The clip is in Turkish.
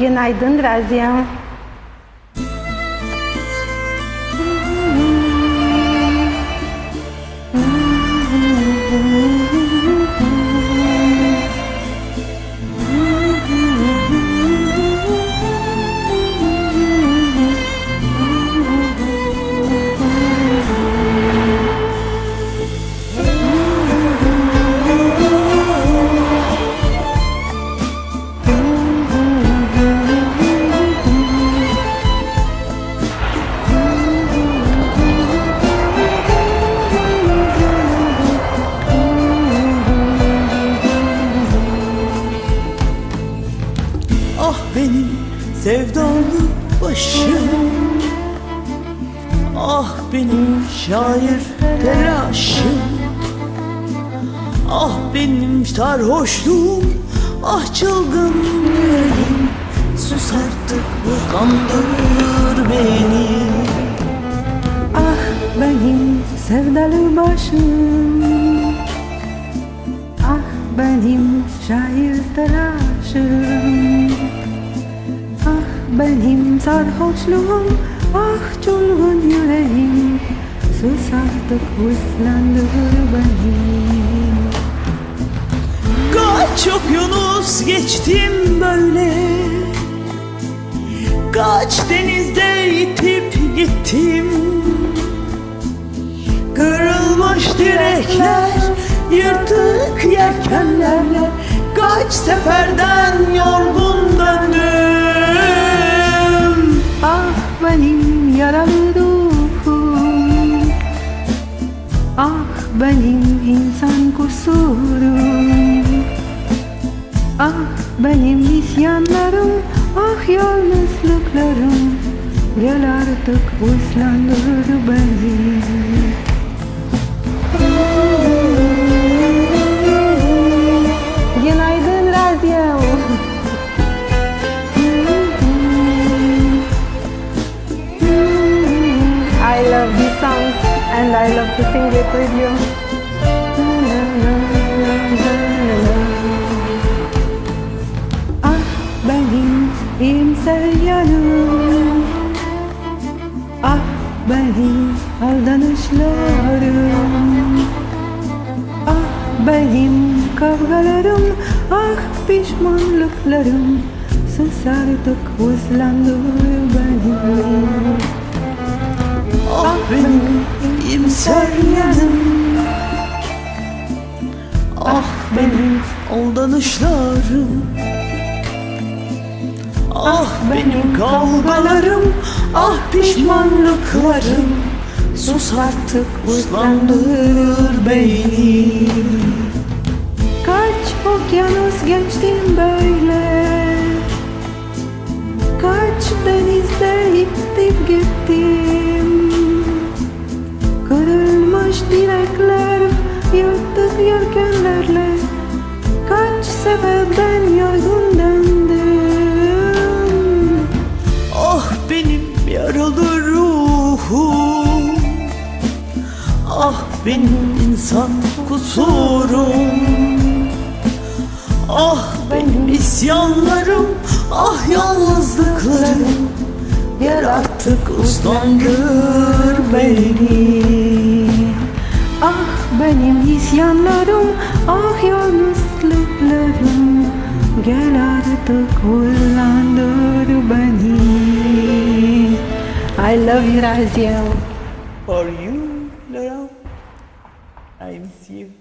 Günaydın Razia'm. Sevdalı başım. Ah benim şair telaşım. Ah benim sarhoşluğum. Ah çılgın yüreğim. Sus artık uslandır beni. Ah benim sevdalı başım. Ah benim şair telaşım benim sarhoşluğum Ah çılgın yüreğim Sus artık uslandır beni. Kaç okyanus geçtim böyle. Kaç denizde itip gittim. Kırılmış direkler Yırtık yelkenlerle benim insan kusurum. Ah benim isyanlarım Ah yalnızlıklarım. Gel artık uslandır beni I love to sing it with you. Ah benim iyimser yanım. Ah benim aldanışlarım. Ah benim kavgalarım. Ah pişmanlıklarım. Sus artık uslandır beni Ah benim imser yanım Ah benim aldanışlarım. Ah benim kavgalarım. Ah pişmanlıklarım. Sus artık uslandır beni. Kaç okyanus geçtim yaralı ruhum. Ah benim insan kusurum. Ah benim isyanlarım Ah yalnızlıklarım. Gel artık uslandır beni. Ah benim isyanlarım Ah yalnızlıklarım. Gel artık kullandır beni I love you Razia For you, Laura I miss you